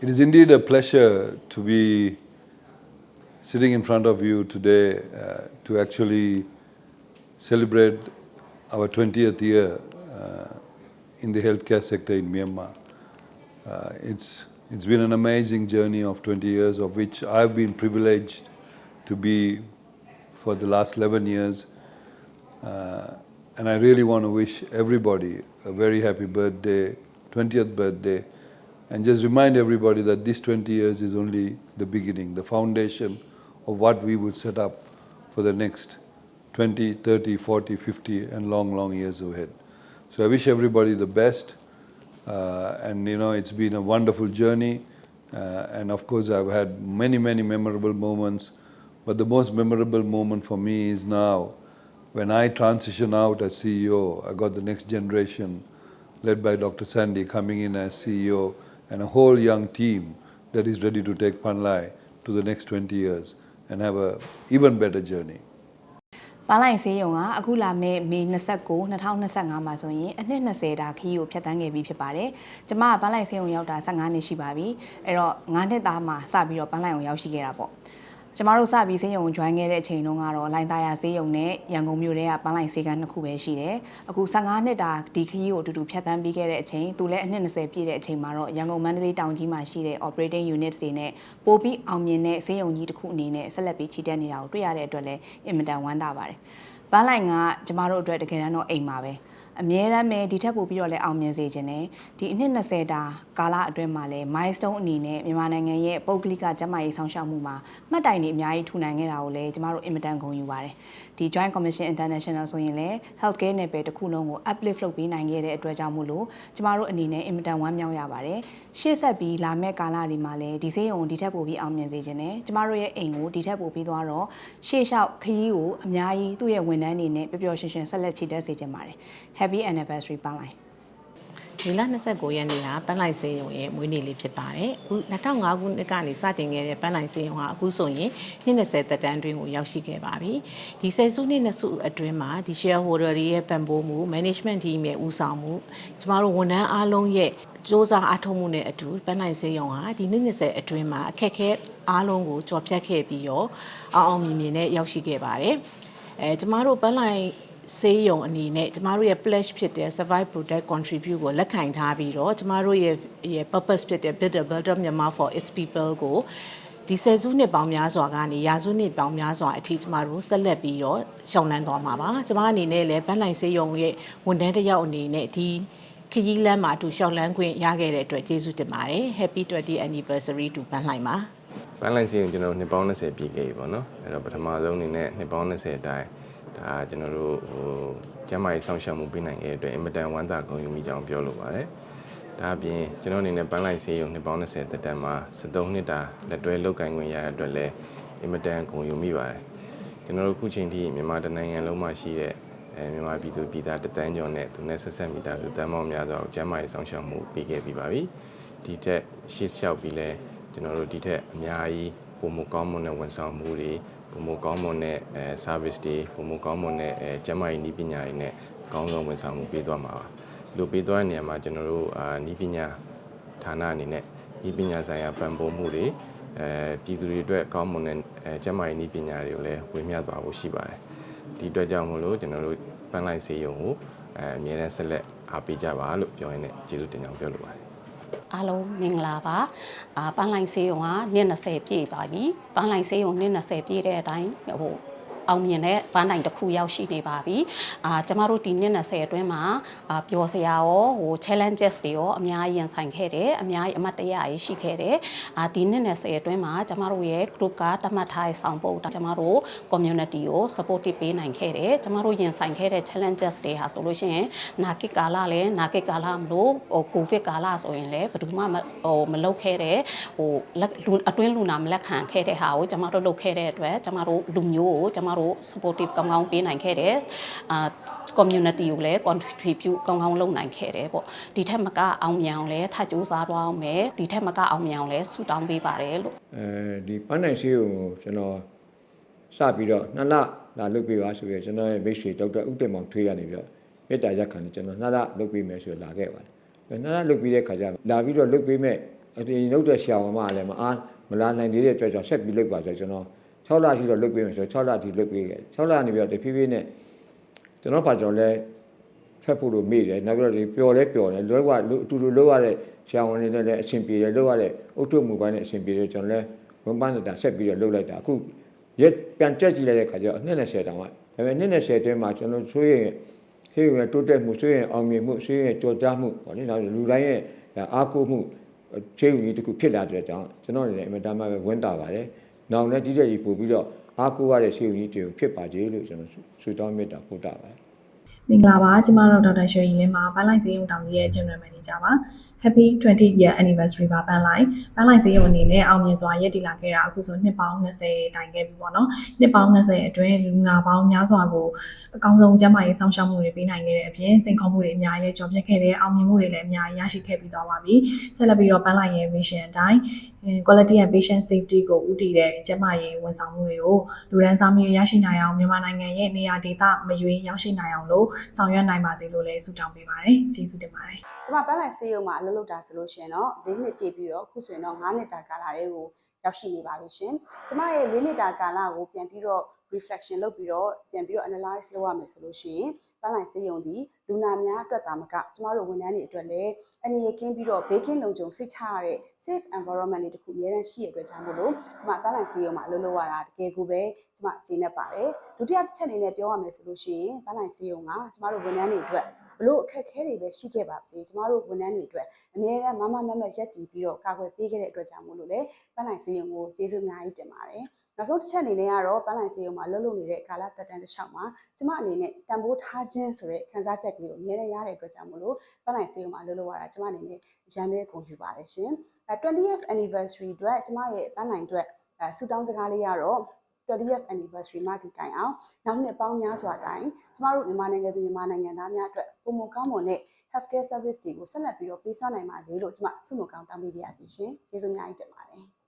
It is indeed a pleasure to be sitting in front of you today uh, to actually celebrate our 20th year uh, in the healthcare sector in Myanmar. Uh, it's, it's been an amazing journey of 20 years, of which I've been privileged to be for the last 11 years. Uh, and I really want to wish everybody a very happy birthday, 20th birthday, and just remind everybody that this 20 years is only the beginning, the foundation of what we would set up for the next 20, 30, 40, 50, and long, long years ahead. So I wish everybody the best. Uh, and you know, it's been a wonderful journey. Uh, and of course, I've had many, many memorable moments. But the most memorable moment for me is now when I transition out as CEO. I got the next generation led by Dr. Sandy coming in as CEO and a whole young team that is ready to take Panlai to the next 20 years and have a even better journey. ပန်းလိုက်ဆေးရုံကအခုလာမဲ့မေ29 2025မှာဆိုရင်အနှစ်20တာခရီးကိုဖျက်ဆီးခဲ့ပြီးဖြစ်ပါတယ်။ကျမကပန်းလိုက်ဆေးရုံရောက်တာ15နှစ်ရှိပါပြီ။အဲ့တော့9နှစ်သားမှာစပြီးတော့ပန်းလိုက်အောင်ရောက်ရှိခဲ့တာပေါ့။ ကျမတို့စပြီးဆေးရုံကို join ခဲ့တဲ့အချိန်တုန်းကတော့လိုင်းသားရဆေးရုံနဲ့ရန်ကုန်မြို့ထဲကပန်းလိုက်ဆေးကန်းနှစ်ခုပဲရှိတယ်။အခု15နှစ်တာဒီခရီးကိုအတူတူဖျက်ဆီးပြီးခဲ့တဲ့အချိန်သူလည်းအနှစ်20ပြည့်တဲ့အချိန်မှာတော့ရန်ကုန်မန္တလေးတောင်ကြီးမှာရှိတဲ့ operating units တွေနဲ့ပိုပြီးအောင်မြင်တဲ့ဆေးရုံကြီးတစ်ခုအနေနဲ့ဆက်လက်ပြီးချီတက်နေတာကိုတွေ့ရတဲ့အတွက်လည်းအင်မတန်ဝမ်းသာပါတယ်။ပန်းလိုက်ကကျမတို့အတွက်တကယ်တမ်းတော့အိမ်ပါပဲ။ အမြဲတမ်းပဲဒီထက်ပိုပြီးတော့လည်းအောင်မြင်စေခြင်းနဲ့ဒီအနှစ်20တာကာလအတွင်းမှာလည်း milestone အနေနဲ့မြန်မာနိုင်ငံရဲ့ပုဂ္ဂလိကကျန်းမာရေးဆောင်ရှောက်မှုမှာမှတ်တိုင်တွေအများကြီးထူနိုင်ခဲ့တာကိုလည်းကျမတို့အင်မတန်ဂုဏ်ယူပါတယ်ဒီ Joint Commission International ဆိုရင်လည်း healthcare နယ်ပယ်တစ်ခုလုံးကို uplift လုပ်ပေးနိုင်ခဲ့တဲ့အတွက်ကြောင့်မို့လို့ကျမတို့အနေနဲ့အင်မတန်ဝမ်းမြောက်ရပါတယ်ရှေ့ဆက်ပြီးလာမယ့်ကာလတွေမှာလည်းဒီစေးရုံဒီထက်ပိုပြီးအောင်မြင်စေခြင်းနဲ့ကျမတို့ရဲ့အိမ်ကိုဒီထက်ပိုပြီးသွားတော့ရှေ့လျှောက်ခရီးကိုအများကြီးသူ့ရဲ့ဝန်ထမ်းတွေနဲ့ပျော်ပျော်ရွှင်ရွှင်ဆက်လက်ချီတက်စေခြင်းပါတယ် Happy anniversary ပန်းလိုက်ဒီလ29ရက်နေ့ကပန်းလိုက်စေးရုံရဲ့မွေးနေ့လေးဖြစ်ပါတယ်။အခု2005ခုနှစ်ကနေစတင်ခဲ့တဲ့ပန်းလိုက်စေးရုံဟာအခုဆိုရင်20သက်တမ်းတွင်းကိုရောက်ရှိခဲ့ပါပြီ။ဒီဆယ်စုနှစ်နှစ်စုအတွင်းမှာဒီ shareholder တွေရဲ့ပံ့ပိုးမှု management team ရဲ့ဦးဆောင်မှုကျမတို့ဝန်ထမ်းအားလုံးရဲ့စ조사အားထုတ်မှုနဲ့အတူပန်းလိုက်စေးရုံဟာဒီနှစ်20အတွင်းမှာအခက်အခဲအားလုံးကိုကြော်ဖြတ်ခဲ့ပြီးတော့အောင်အောင်မြင်မြင်နဲ့ရောက်ရှိခဲ့ပါတယ်။အဲကျမတို့ပန်းလိုက် ဆေးရုံအနေနဲ့ကျမတို့ရဲ့ pledge ဖြစ်တဲ့ survive protect contribute ကိုလက်ခံထားပြီးတော့ကျမတို့ရဲ့ရဲ့ purpose ဖြစ်တဲ့ build a better Myanmar for its people ကိုဒီဆယ်စုနှစ်ပေါင်းများစွာကနေရာစုနှစ်ပေါင်းများစွာအထိကျမတို့ဆက်လက်ပြီးတော့ရှောင်လန်းသွားမှာပါကျမအနေနဲ့လည်းဘန်းလိုင်ဆေးရုံရဲ့ဝန်ထမ်းတစ်ယောက်အနေနဲ့ဒီခရီးလမ်းမှာအတူရှောက်လန်းခွင့်ရခဲ့တဲ့အတွက်ကျေးဇူးတင်ပါတယ် Happy 20 anniversary to ဘန်းလိုင်ပါပန်းလိုက်စီရင်ကျွန်တော်နှစ်ပေါင်း20ပြည့်ခဲ့ပြီပေါ့နော်အဲ့တော့ပထမဆုံးအနေနဲ့နှစ်ပေါင်း20အတိုင်း ဒါကျွန်တော်တို့ဟိုကျမ်းမာရေးဆောင်ရှောက်မှုပေးနိုင်ခဲ့တဲ့အတွက်အင်မတန်ဝမ်းသာဂုဏ်ယူမိကြောင်းပြောလိုပါတယ်ဒါအပြင်ကျွန်တော်အနေနဲ့ပန်းလိုက်စီရင်နှစ်ပေါင်း20တက်တန်းမှာ73နှစ်တာလက်တွဲလုပ်ကိုင်ခွင့်ရတဲ့အတွက်လည်းအင်မတန်ဂုဏ်ယူမိပါတယ်ကျွန်တော်တို့ခုချိန်ထိမြန်မာတိုင်းနိုင်ငံလုံးမှာရှိတဲ့အဲမြန်မာပြည်သူပြည်သားတသန်းကျော်နဲ့သူနဲ့ဆက်ဆက်မိသားစုတန်းပေါင်းများစွာကိုကျမ်းမာရေးဆောင်ရှောက်မှုပေးခဲ့ပြီးပါပြီဒီထက်ရှေ့လျှောက်ပြီးလဲကျွန်တော်တို့ဒီထက်အများကြီးပုံမကောင်းမွန်တဲ့ဝန်ဆောင်မှုတွေ ပုံမကောင်းမွန်တဲ့အဲ service တွေပုံမကောင်းမွန်တဲ့အဲကျန်းမာရေးနည်းပညာတွေနဲ့အကောင်းဆုံးဝန်ဆောင်မှုပေးသွားမှာပါလူပေးသွားတဲ့နေရာမှာကျွန်တော်တို့အာနည်းပညာဌာနအနေနဲ့နည်းပညာဆိုင်ရာပံ့ပိုးမှုတွေအဲပြည်သူတွေအတွက်ကောင်းမွန်တဲ့အဲကျန်းမာရေးနည်းပညာတွေကိုလည်းဝေမျှသွားဖို့ရှိပါတယ်ဒီအတွက်ကြောင့်မို့လို့ကျွန်တော်တို့ပန်းလိုက်စေးရုံကိုအဲအမြဲတမ်းဆက်လက်အားပေးကြပါလို့ပြောရင်းနဲ့ကျေးဇူးတင်ကြောင်းပြောလိုပါတယ် အားလုံးမင်္ဂလာပါအာပန်းလိုင်းဆေးရုံကနှစ်20ပြည့်ပါပြီပန်းလိုင်းဆေးရုံနှစ်20ပြည့်တဲ့အတိုင်းဟို အောင်မြင်တဲ့ပန်းတိုင်တစ်ခုရောက်ရှိနေပါပြီအာကျမတို့ဒီနှစ်20အတွင်းမှာအာပျော်စရာရောဟို challenges တွေရောအများကြီးရင်ဆိုင်ခဲ့တယ်အများကြီးအမတ်တရရေးရှိခဲ့တယ်အာဒီနှစ်20အတွင်းမှာကျမတို့ရဲ့ group ကတတ်မှတ်ထားတဲ့ဆောင်ပုဒ်ကျမတို့ community ကို support ပေးနိုင်ခဲ့တယ်ကျမတို့ရင်ဆိုင်ခဲ့တဲ့ challenges တွေဟာဆိုလို့ရှိရင်နာကိကာလလည်းနာကိကာလမလို့ဟို covid ကာလဆိုရင်လည်းဘယ်သူမှမဟိုမလုပ်ခဲ့တဲ့ဟိုလက်လူအတွင်းလူနာမလက်ခံခဲ့တဲ့ဟာကိုကျမတို့လုပ်ခဲ့တဲ့အတွက်ကျမတို့လူမျိုးကိုကျမတို့ supportive ကောင်းကောင်းပေးနိုင်ခဲ့တယ်အာ community ကိုလည်း contribute ကောင်းကောင်းလုပ်နိုင်ခဲ့တယ်ပေါ့ဒီထက်မကအောင်မြင်အောင်လည်းထပ်ကြိုးစားသွားအောင်မယ်ဒီထက်မကအောင်မြင်အောင်လည်းဆုတောင်းပေးပါတယ်လို့အဲဒီပန်းနိုင်ဆေးကိုကျွန်တော်စပြီးတော့နှစ်လလာလုပ်ပေးပါဆိုရယ်ကျွန်တော်ရဲ့မိတ်ဆွေဒေါက်တာဦးတင်မောင်ထွေးရနေပြီးတော့မေတ္တာရက်ခံနေကျွန်တော်နှစ်လလုပ်ပေးမယ်ဆိုလာခဲ့ပါတယ်။အဲနှစ်လလုပ်ပြီးတဲ့ခါကျလာပြီးတော့လုပ်ပေးမဲ့အတင်လုပ်တဲ့ဆရာဝန်မကလည်းမအားမလာနိုင်သေးတဲ့အတွက်ကြောင့်ဆက်ပြီးလုပ်ပါဆိုတော့ကျွန်တော် 6လရှိတော့လုပ်ပေးမယ်ဆိုတော့6လအထိလုပ်ပေးခဲ့6လနေပြီးတော့တဖြည်းဖြည်းနဲ့ကျွန်တော်ပါကျွန်တော်လည်းဖက်ဖို့လို့မေ့တယ်နောက်ပြီးတော့ဒီပျော်လဲပျော်တယ်လောကအတူတူလုပ်ရတဲ့ဆရာဝန်တွေနဲ့လည်းအဆင်ပြေတယ်လုပ်ရတဲ့အုတ်ထုတ်မှုပိုင်းနဲ့အဆင်ပြေတယ်ကျွန်တော်လည်းဝန်ပန်းစတာဆက်ပြီးတော့လုပ်လိုက်တာအခုရက်ပြန်ကြက်ကြည့်လိုက်တဲ့ခါကျတော့အနှစ်20တောင်မှဒါပေမဲ့နှစ်20အတွင်းမှာကျွန်တော်ဆိုရင်ဆေးရုံရဲ့တိုးတက်မှုဆေးရုံအောင်မြင်မှုဆေးရုံရဲ့ကြော်ကြားမှုပေါ့လေနောက်လူတိုင်းရဲ့အားကိုးမှုဆေးရုံကြီးတစ်ခုဖြစ်လာတဲ့ကြောင့်ကျွန်တော်အနေနဲ့အင်မတန်မှပဲဝန်တာပါတယ်။ နောက်လည်းဒီတဲ့ကြီးပို့ပြီးတော့အားကိုးရတဲ့ဆေးရုံကြီးတွေဖြစ်ပါစေလို့ကျွန်တော်ဆုတောင်းမေတ္တာပို့တာပါတယ်။မင်္ဂလာပါကျမတို့ဒေါက်တာရွှေရင်လင်းပါဘန်းလိုက်စေးရုံတောင်ကြီးရဲ့ General Manager ပါ Happy 20 year anniversary ပါဘန်းလိုက်ဘန်းလိုက်စေးရုံအနေနဲ့အောင်မြင်စွာရည်တည်လာခဲ့တာအခုဆိုနှစ်ပေါင်း20တိုင်ခဲ့ပြီပေါ့နော်နှစ်ပေါင်း20အတွင်းလူနာပေါင်းများစွာကိုအကောင်းဆုံးကျန်းမာရေးစောင့်ရှောက်မှုတွေပေးနိုင်ခဲ့တဲ့အပြင်စိန်ခေါ်မှုတွေအများကြီးလည်းကျော်ဖြတ်ခဲ့တဲ့အောင်မြင်မှုတွေလည်းအများကြီးရရှိခဲ့ပြီးသွားပါပြီဆက်လက်ပြီးတော့ဘန်းလိုက်ရဲ့ mission အတိုင်း quality and patient safety ကိုဦးတည်တဲ့ကျန်းမာရေးဝန်ဆောင်မှုတွေကိုလူဒန်းစားမျိုးရရှိနိုင်အောင်မြန်မာနိုင်ငံရဲ့နေရာဒေသမရွေးရောက်ရှိနိုင်အောင်လို့ဆောင်ရွက်နိုင်ပါစေလို့လည်းဆုတောင်းပေးပါတယ်ကျေးဇူးတင်ပါတယ်ကျမပန်းလိုက်ဆေးရုံမှာအလုပ်လုပ်တာဆိုလို့ရှိရင်တော့၄နှစ်ပြည့်ပြီးတော့အခုဆိုရင်တော့9နှစ်တာကာလတွေကိုရောက်ရှိနေပါပြီရှင်။ကျမရဲ့၄နှစ်တာကာလကိုပြန်ပြီးတော့ reflection လုပ်ပြီးတော့ပြန်ပြီးတော့ analyze လုပ်ရမယ်ဆိုလို့ရှိရင်ပန်းလိုက်ဆေးရုံဒီလူနာများအတွက်တာမကကျမတို့ဝန်ထမ်းတွေအတွက်လည်းအနေရကင်းပြီးတော့ဘေးကင်းလုံခြုံစိတ်ချရတဲ့ safe environment တွေတခုအများတန်းရှိရတဲ့အတွက်ကြောင့်မို့လို့ကျမပန်းလိုက်ဆေးရုံမှာအလုပ်လုပ်ရတာတကယ်ကိုပဲကျမကျေနပ်ပါတယ်။ဒုတိယတစ်ချက်အနေနဲ့ပြောရမယ်ဆိုလို့ရှိရင်ပန်းလိုက်ဆေးရုံကကျမတို့ဝန်ထမ်းတွေအတွက် ဘလို့အခက်အခဲတွေပဲရှိခဲ့ပါစေကျမတို့ဝန်ထမ်းတွေအတွက်အများအားမမမမရက်တည်ပြီးတော့ကာကွယ်ပေးခဲ့တဲ့အတွက်ကြောင့်မို့လို့လေပန်းလိုက်စီယုံကိုကျေးဇူးအများကြီးတင်ပါတယ်နောက်ဆုံးတစ်ချက်အနေနဲ့ကတော့ပန်းလိုက်စီယုံမှာလှုပ်လှုပ်နေတဲ့ကာလတက်တန်းတစ်လျှောက်မှာကျမအနေနဲ့တန်ဖိုးထားခြင်းဆိုတဲ့ခံစားချက်ကလေးကိုအများနဲ့ရတဲ့အတွက်ကြောင့်မို့လို့ပန်းလိုက်စီယုံမှာလှုပ်လှုပ်ရတာကျမအနေနဲ့ရမ်းပဲဂုဏ်ယူပါတယ်ရှင်အဲ 20th anniversary အတွက်ကျမရဲ့ပန်းလိုက်အတွက်အဲဆူတောင်းစကားလေးကတော့ 20th anniversary မှဒီတိုင်အောင်နောက်နှစ်ပေါင်းများစွာတိုင်ကျမတို့မြန်မာနိုင်ငံသူမြန်မာနိုင်ငံသားများအတွက်ပုံမကောင်းမွန်တဲ့ healthcare service တွေကိုဆက်လက်ပြီးတော့ပေးစွမ်းနိုင်ပါစေလို့ကျမဆုမကောင်းတောင်းပေးပါရစေရှင်ကျေးဇူးအများကြီးတင်ပါတယ်